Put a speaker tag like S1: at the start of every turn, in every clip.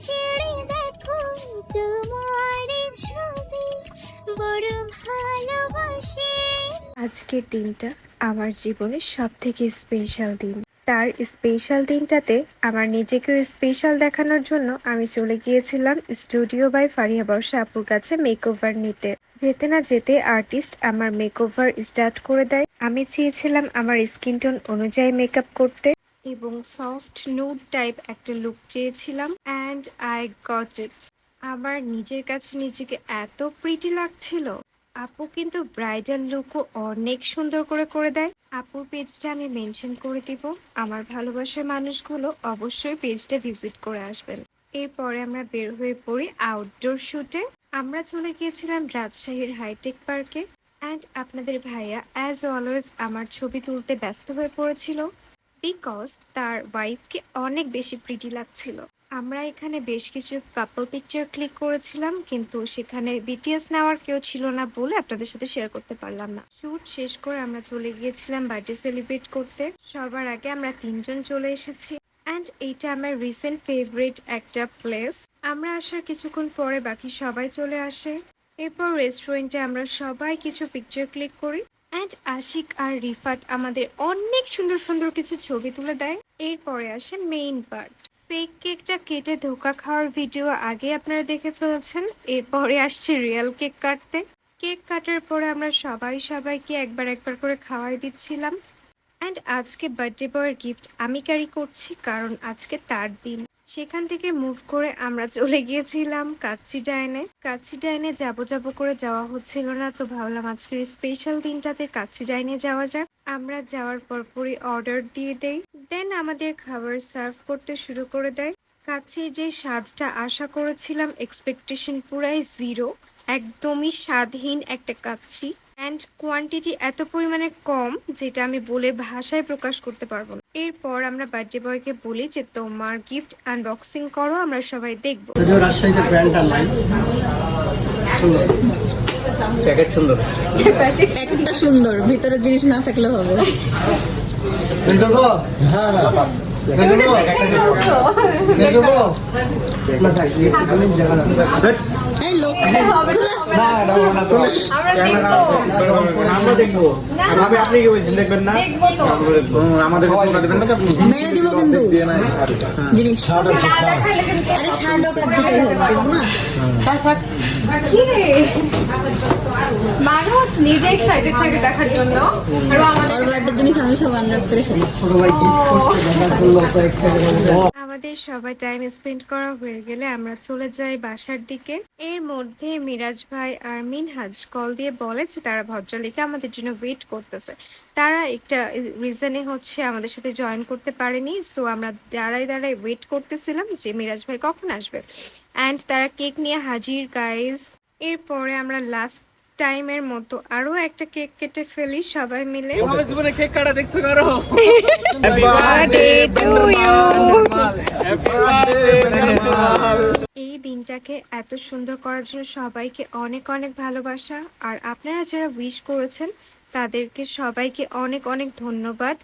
S1: ছেড়ে দেখো তোমার ছবি বড়
S2: আজকের দিনটা আমার জীবনের সব থেকে স্পেশাল দিন। তার স্পেশাল দিনটাতে আমার নিজেকেও স্পেশাল দেখানোর জন্য আমি চলে গিয়েছিলাম স্টুডিও বাই ফারিয়া বর্ষা আপুর কাছে মেকওভার নিতে। যেতে না যেতে আর্টিস্ট আমার মেকওভার স্টার্ট করে দেয়। আমি চেয়েছিলাম আমার স্কিন টোন অনুযায়ী মেকআপ করতে। এবং সফট নুড টাইপ একটা লুক চেয়েছিলাম অ্যান্ড আই গট ইট আমার নিজের কাছে নিজেকে এত প্রিটি লাগছিল। আপু কিন্তু ব্রাইডাল লুকও অনেক সুন্দর করে করে দেয়। আপুর পেজটা আমি মেনশন করে দিব। আমার ভালোবাসার মানুষগুলো অবশ্যই পেজটা ভিজিট করে আসবেন। এরপরে আমরা বের হয়ে পড়ি আউটডোর শুটে আমরা চলে গিয়েছিলাম রাজশাহীর হাইটেক পার্কে অ্যান্ড আপনাদের ভাইয়া অ্যাজ অলওয়েজ আমার ছবি তুলতে ব্যস্ত হয়ে পড়েছিল। বিকজ তার ওয়াইফকে অনেক বেশি প্রিটি লাগছিল। আমরা এখানে বেশ কিছু কাপল পিকচার ক্লিক করেছিলাম, কিন্তু সেখানে বিটিএস নেওয়ার কেউ ছিল না বলে আপনাদের সাথে শেয়ার করতে পারলাম না। শুট শেষ করে আমরা চলে গিয়েছিলাম বার্থডে সেলিব্রেট করতে। সবার আগে আমরা তিনজন চলে এসেছি। অ্যান্ড এইটা আমার রিসেন্ট ফেভারিট একটা প্লেস আমরা আসার কিছুক্ষণ পরে বাকি সবাই চলে আসে। এরপর রেস্টুরেন্টে আমরা সবাই কিছু পিকচার ক্লিক করি। অ্যান্ড আশিক আর রিফাত আমাদের অনেক সুন্দর সুন্দর কিছু ছবি তুলে দেয়। এরপরে আসে মেইন পার্ট ফেক কেকটা কেটে ধোকা খাওয়ার ভিডিও আগে আপনারা দেখে ফেলেছেন। এরপরে আসছে রিয়েল কেক কাটতে। কেক কাটার পরে আমরা সবাই সবাইকে একবার একবার করে খাওয়াই দিচ্ছিলাম। অ্যান্ড আজকে বার্থডে বয়ের গিফট আমি ক্যারি করছি, কারণ আজকে তার দিন। সেখান থেকে মুভ করে আমরা চলে গিয়েছিলাম কাচ্চি ডাইনে কাচ্চি ডাইনে যাব যাব করে যাওয়া হচ্ছিল না, তো ভাবলাম আজকের স্পেশাল দিনটাতে কাচ্চি ডাইনে যাওয়া যাক। আমরা যাওয়ার পরপরই অর্ডার দিয়ে দেই দেন আমাদের খাবার সার্ভ করতে শুরু করে দেয়। কাচ্চির যে স্বাদটা আশা করেছিলাম এক্সপেকটেশন পুরাই জিরো একদমই স্বাদহীন একটা কাচ্চি। অ্যান্ড কোয়ান্টিটি এত পরিমাণে কম যেটা আমি বলে ভাষায় প্রকাশ করতে পারব না। এরপর আমরা বার্থডে বয়কে বলি যে তোমার গিফট আনবক্সিং করো আমরা সবাই দেখব।
S3: যদিও রাজশাহীতে ব্র্যান্ডটা নাই। সুন্দর।
S4: প্যাকেট সুন্দর।
S5: একটা সুন্দর ভিতরে জিনিস না থাকলে হবে।
S3: বের করব বের করব বের করব না থাক একটুখানি জায়গা লাগবে
S5: এই লোক
S4: আমরা দেখব। ভাবে আপনি কি বলছেন? দেখবেন না? আমাদের দেবেন না
S5: মেরে দিব কিন্তু। জিনিস। আরে দিতে হবে
S6: মানুষ নিজে এক্সাইটেড থাকে দেখার জন্য। আর আমাদের
S5: জিনিস আমি সব আন্ডার করে ফেলি।
S2: আমাদের সবাই টাইম স্পেন্ড করা হয়ে গেলে আমরা চলে যাই বাসার দিকে। এর মধ্যে মিরাজ ভাই আর মিনহাজ কল দিয়ে বলে যে তারা ভদ্রলিকে আমাদের জন্য ওয়েট করতেছে। তারা একটা রিজনে হচ্ছে আমাদের সাথে জয়েন করতে পারেনি। সো আমরা দাঁড়াই দাঁড়াই ওয়েট করতেছিলাম যে মিরাজ ভাই কখন আসবে। অ্যান্ড তারা কেক নিয়ে হাজির গাইজ এরপরে আমরা লাস্ট টাইমের মতো আরও একটা কেক কেটে ফেলি সবাই মিলে।
S4: এভাবে জীবনে কেক কাটা দেখছ কারও
S2: এই দিনটাকে এত সুন্দর করার জন্য সবাইকে অনেক অনেক ভালোবাসা। আর আপনারা যারা উইশ করেছেন তাদেরকে সবাইকে অনেক অনেক ধন্যবাদ।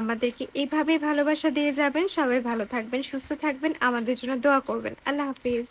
S2: আমাদেরকে এইভাবেই ভালোবাসা দিয়ে যাবেন। সবাই ভালো থাকবেন সুস্থ থাকবেন। আমাদের জন্য দোয়া করবেন। আল্লাহ হাফিজ।